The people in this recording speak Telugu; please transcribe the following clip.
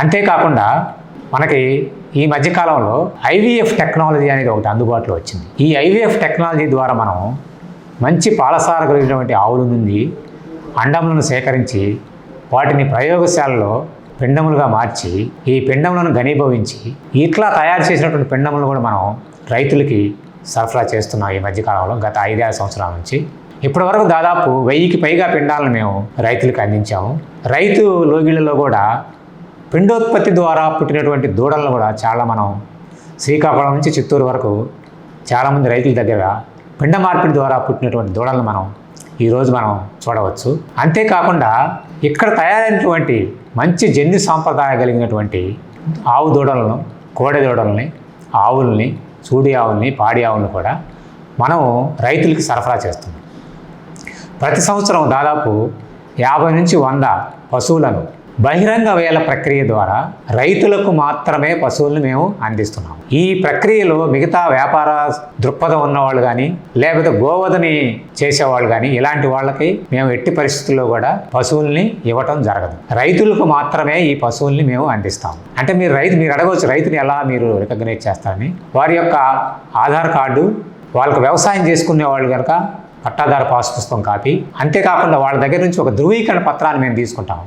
అంతేకాకుండా మనకి ఈ మధ్యకాలంలో ఐవీఎఫ్ టెక్నాలజీ అనేది ఒకటి అందుబాటులో వచ్చింది. ఈ ఐవీఎఫ్ టెక్నాలజీ ద్వారా మనం మంచి పాలసార కలిగినటువంటి ఆవుల నుండి అండములను సేకరించి వాటిని ప్రయోగశాలలో పిండములుగా మార్చి ఈ పిండములను ఘనీభవించి ఇట్లా తయారు చేసినటువంటి పిండములను కూడా మనం రైతులకి సరఫరా చేస్తున్నాం ఈ మధ్యకాలంలో గత ఐదారు సంవత్సరాల నుంచి. ఇప్పటి వరకు దాదాపు వెయ్యికి పైగా పిండాలను మేము రైతులకు అందించాము. రైతు లోగిళ్ళలో కూడా పిండోత్పత్తి ద్వారా పుట్టినటువంటి దూడలను కూడా చాలా మనం శ్రీకాకుళం నుంచి చిత్తూరు వరకు చాలామంది రైతుల దగ్గర పిండ మార్పిడి ద్వారా పుట్టినటువంటి దూడలను మనం ఈరోజు మనం చూడవచ్చు. అంతేకాకుండా ఇక్కడ తయారైనటువంటి మంచి జన్యు సాంప్రదాయం కలిగినటువంటి ఆవు దూడలను కోడె దూడల్ని ఆవుల్ని చూడి ఆవుల్ని పాడి ఆవుల్ని కూడా మనం రైతులకి సరఫరా చేస్తున్నాం. ప్రతి సంవత్సరం దాదాపు యాభై నుంచి వంద పశువులను బహిరంగ వేల ప్రక్రియ ద్వారా రైతులకు మాత్రమే పశువులను మేము అందిస్తున్నాం ఈ ప్రక్రియలో మిగతా వ్యాపార దృక్పథం ఉన్నవాళ్ళు కానీ లేకపోతే గోవధని చేసేవాళ్ళు కానీ ఇలాంటి వాళ్ళకి మేము ఎట్టి పరిస్థితుల్లో కూడా పశువుల్ని ఇవ్వటం జరగదు. రైతులకు మాత్రమే ఈ పశువుల్ని మేము అందిస్తాం అంటే మీరు రైతు మీరు అడగవచ్చు రైతుని ఎలా మీరు రికగ్నైజ్ చేస్తారని. వారి యొక్క ఆధార్ కార్డు వాళ్ళకు వ్యవసాయం చేసుకునే వాళ్ళు కనుక పట్టాదారు పాస్ పుస్తకం కాపీ. అంతేకాకుండా వాళ్ళ దగ్గర నుంచి ఒక ధృవీకరణ పత్రాన్ని మేము తీసుకుంటాం